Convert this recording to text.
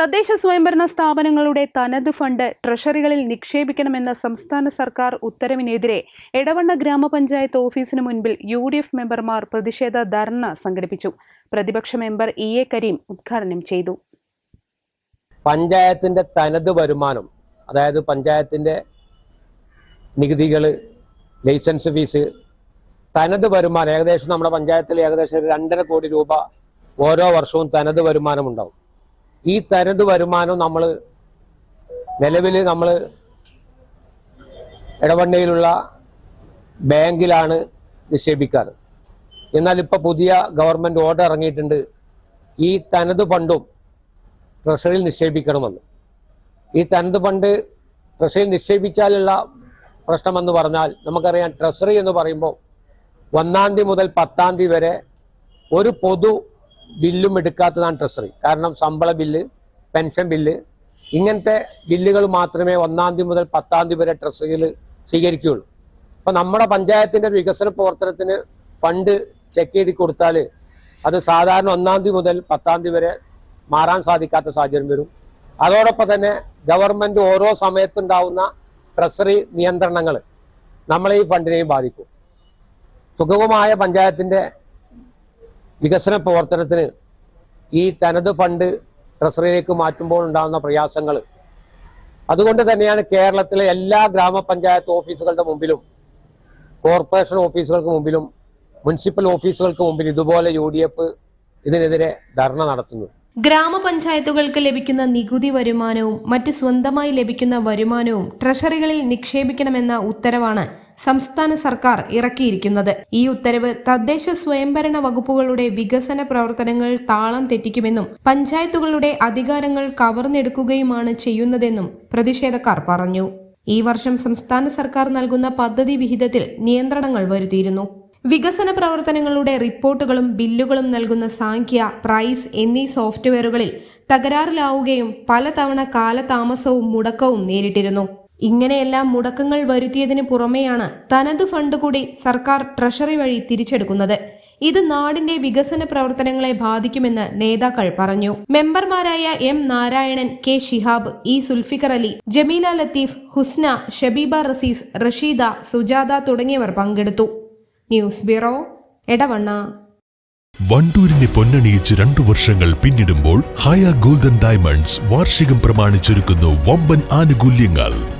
തദ്ദേശ സ്വയംഭരണ സ്ഥാപനങ്ങളുടെ തനത് ഫണ്ട് ട്രഷറികളിൽ നിക്ഷേപിക്കണമെന്ന സംസ്ഥാന സർക്കാർ ഉത്തരവിനെതിരെ എടവണ്ണ ഗ്രാമപഞ്ചായത്ത് ഓഫീസിന് മുൻപിൽ യു ഡി എഫ് മെമ്പർമാർ പ്രതിഷേധ ധർണ സംഘടിപ്പിച്ചു. പ്രതിപക്ഷ മെമ്പർ ഇ എ കരീം ഉദ്ഘാടനം ചെയ്തു. പഞ്ചായത്തിന്റെ തനത് വരുമാനം അതായത് പഞ്ചായത്തിന്റെ നികുതികൾ ലൈസൻസ് ഫീസ് തനത് വരുമാനം ഏകദേശം നമ്മുടെ പഞ്ചായത്തിൽ ഏകദേശം രണ്ടര കോടി രൂപ ഓരോ വർഷവും തനത് വരുമാനം ഉണ്ടാവും. ഈ തനത് വരുമാനം നമ്മൾ നിലവിൽ നമ്മൾ ഇടവണ്ണയിലുള്ള ബാങ്കിലാണ് നിക്ഷേപിക്കാറ്. എന്നാൽ ഇപ്പോൾ പുതിയ ഗവൺമെന്റ് ഓർഡർ ഇറങ്ങിയിട്ടുണ്ട്. ഈ തനത് ഫണ്ടും ട്രഷറിയിൽ നിക്ഷേപിക്കണമെന്ന്. ഈ തനത് ഫണ്ട് ട്രഷറിയിൽ നിക്ഷേപിച്ചാലുള്ള പ്രശ്നമെന്ന് പറഞ്ഞാൽ നമുക്കറിയാം ട്രഷറി എന്ന് പറയുമ്പോൾ ഒന്നാം തീയതി മുതൽ പത്താം തീയതി വരെ ഒരു പൊതു ബില്ലും എടുക്കാത്തതാണ് ട്രഷറി. കാരണം ശമ്പള ബില്ല് പെൻഷൻ ബില്ല് ഇങ്ങനത്തെ ബില്ലുകൾ മാത്രമേ ഒന്നാം തീയതി മുതൽ പത്താം തീയതി വരെ ട്രഷറിയിൽ സ്വീകരിക്കുകയുള്ളൂ. അപ്പം നമ്മുടെ പഞ്ചായത്തിന്റെ വികസന പ്രവർത്തനത്തിന് ഫണ്ട് ചെക്ക് ചെയ്ത് കൊടുത്താൽ അത് സാധാരണ ഒന്നാം തീയതി മുതൽ പത്താം തീയതി വരെ മാറാൻ സാധിക്കാത്ത സാഹചര്യം വരും. അതോടൊപ്പം തന്നെ ഗവൺമെന്റ് ഓരോ സമയത്തുണ്ടാവുന്ന ട്രഷറി നിയന്ത്രണങ്ങൾ നമ്മളെ ഈ ഫണ്ടിനെയും ബാധിക്കും. സുഗമമായ പഞ്ചായത്തിന്റെ വികസന പ്രവർത്തനത്തിന് ഈ തനത് ഫണ്ട് ട്രഷറിയിലേക്ക് മാറ്റുമ്പോൾ ഉണ്ടാകുന്ന പ്രയാസങ്ങൾ. അതുകൊണ്ട് തന്നെയാണ് കേരളത്തിലെ എല്ലാ ഗ്രാമപഞ്ചായത്ത് ഓഫീസുകളുടെ മുമ്പിലും കോർപ്പറേഷൻ ഓഫീസുകൾക്ക് മുമ്പിലും മുനിസിപ്പൽ ഓഫീസുകൾക്ക് മുമ്പിൽ ഇതുപോലെ യു ഡി എഫ് ഇതിനെതിരെ ധർണ നടത്തുന്നത്. ഗ്രാമപഞ്ചായത്തുകൾക്ക് ലഭിക്കുന്ന നികുതി വരുമാനവും മറ്റ് സ്വന്തമായി ലഭിക്കുന്ന വരുമാനവും ട്രഷറികളിൽ നിക്ഷേപിക്കണമെന്ന ഉത്തരവാണ് സംസ്ഥാന സർക്കാർ ഇറക്കിയിരിക്കുന്നത്. ഈ ഉത്തരവ് തദ്ദേശ സ്വയംഭരണ വകുപ്പുകളുടെ വികസന പ്രവർത്തനങ്ങൾ താളം തെറ്റിക്കുമെന്നും പഞ്ചായത്തുകളുടെ അധികാരങ്ങൾ കവർന്നെടുക്കുകയുമാണ് ചെയ്യുന്നതെന്നും പ്രതിഷേധക്കാർ പറഞ്ഞു. ഈ വർഷം സംസ്ഥാന സർക്കാർ നൽകുന്ന പദ്ധതി വിഹിതത്തിൽ നിയന്ത്രണങ്ങൾ വരുത്തിയിരുന്നു. വികസന പ്രവർത്തനങ്ങളുടെ റിപ്പോർട്ടുകളും ബില്ലുകളും നൽകുന്ന സാഖ്യ പ്രൈസ് എന്നീ സോഫ്റ്റ്വെയറുകളിൽ തകരാറിലാവുകയും പലതവണ കാലതാമസവും മുടക്കവും നേരിട്ടിരുന്നു. ഇങ്ങനെയെല്ലാം മുടക്കങ്ങൾ വരുത്തിയതിന് പുറമെയാണ് തനത് ഫണ്ട് കൂടി സർക്കാർ ട്രഷറി വഴി തിരിച്ചെടുക്കുന്നത്. ഇത് നാടിന്റെ വികസന പ്രവർത്തനങ്ങളെ ബാധിക്കുമെന്ന് നേതാക്കൾ പറഞ്ഞു. മെമ്പർമാരായ M Narayanan K Shihab E Sulfiqar Ali Jameela Latheef Husna Shabeeba Razees Rasheeda Sujatha തുടങ്ങിയവർ പങ്കെടുത്തു. News bureau Edavanna. വണ്ടൂരിനെ പൊന്നണിയിച്ച് രണ്ടു വർഷങ്ങൾ പിന്നിടുമ്പോൾ ഹയ ഗോൾഡൻ ഡയമണ്ട്സ് വാർഷികം പ്രമാണിച്ചൊരുക്കുന്നു വമ്പൻ ആനുകൂല്യങ്ങൾ.